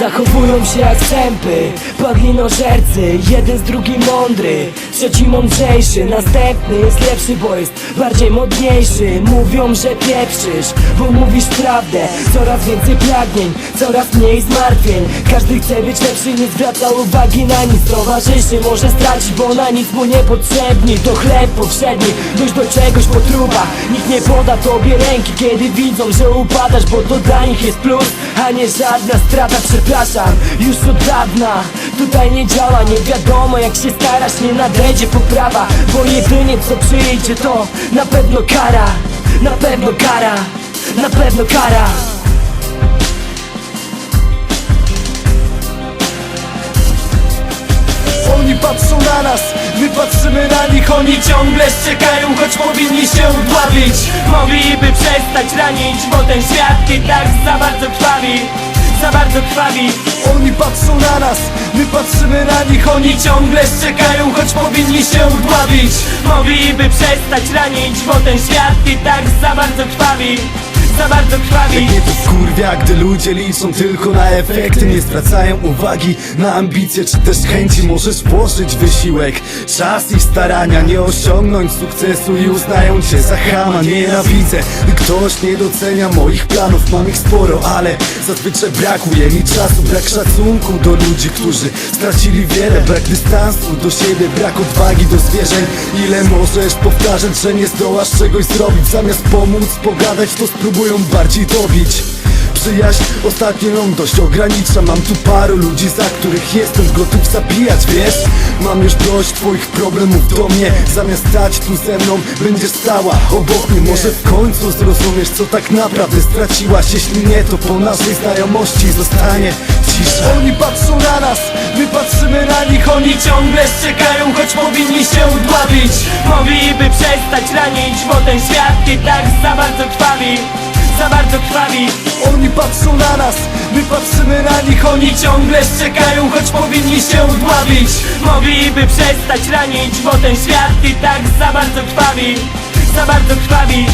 Zachowują się jak sępy, padlinożercy Jeden z drugim mądry, trzeci mądrzejszy Następny jest lepszy, bo jest bardziej modniejszy. Mówią, że pieprzysz, bo mówisz prawdę. Coraz więcej pragnień, coraz mniej zmartwień. Każdy chce być lepszy, nie zwraca uwagi na nic. Towarzyszy może stracić, bo na nic mu niepotrzebni. To chleb powszedni, dojść do czegoś potruba Nikt nie poda tobie ręki, kiedy widzą, że upadasz Bo to dla nich jest plus, a nie żadna strata Przepraszam, już od dawna. Tutaj nie działa, nie wiadomo jak się starasz Nie nadejdzie poprawa, bo jedynie co przyjdzie to Na pewno kara, na pewno kara, na pewno kara. Oni patrzą na nas, my patrzymy na nich Oni ciągle ściekają, choć powinni się udławić Mogliby przestać ranić, bo ten świat i tak za bardzo krwawi Za bardzo krwawi. Oni patrzą na nas, my patrzymy na nich Oni ciągle ściekają, choć powinni się udławić Mogliby przestać ranić, bo ten świat i tak za bardzo krwawi Za bardzo krwawi. Nie to wkurwia, gdy ludzie liczą tylko na efekty. Nie zwracają uwagi na ambicje czy też chęci. Możesz włożyć wysiłek, czas i starania. Nie osiągnąć sukcesu i uznają cię za chama Nienawidzę, gdy ktoś nie docenia moich planów. Mam ich sporo, ale zazwyczaj brakuje mi czasu. Brak szacunku do ludzi, którzy stracili wiele. Brak dystansu do siebie, brak odwagi do zwierzeń. Ile możesz powtarzać, że nie zdołasz czegoś zrobić? Zamiast pomóc, pogadać, to spróbują bardziej dobić. Przyjaźń ostatnio ją dość ogranicza. Mam tu paru ludzi, za których jestem gotów zabijać, wiesz? Mam już dość twoich problemów do mnie. Zamiast stać tu ze mną, będziesz stała obok mnie. Może w końcu zrozumiesz, co tak naprawdę straciłaś. Jeśli nie, to po naszej znajomości zostanie cisza. Oni patrzą na nas, my patrzymy na nich. Oni ciągle ściekają, choć powinni się udławić Mogliby przestać ranić, bo ten świat i tak za bardzo krwawi Oni patrzą na nas, my patrzymy na nich Oni ciągle ściekają, choć powinni się udławić Mogliby przestać ranić, bo ten świat i tak za bardzo krwawi Za bardzo krwawi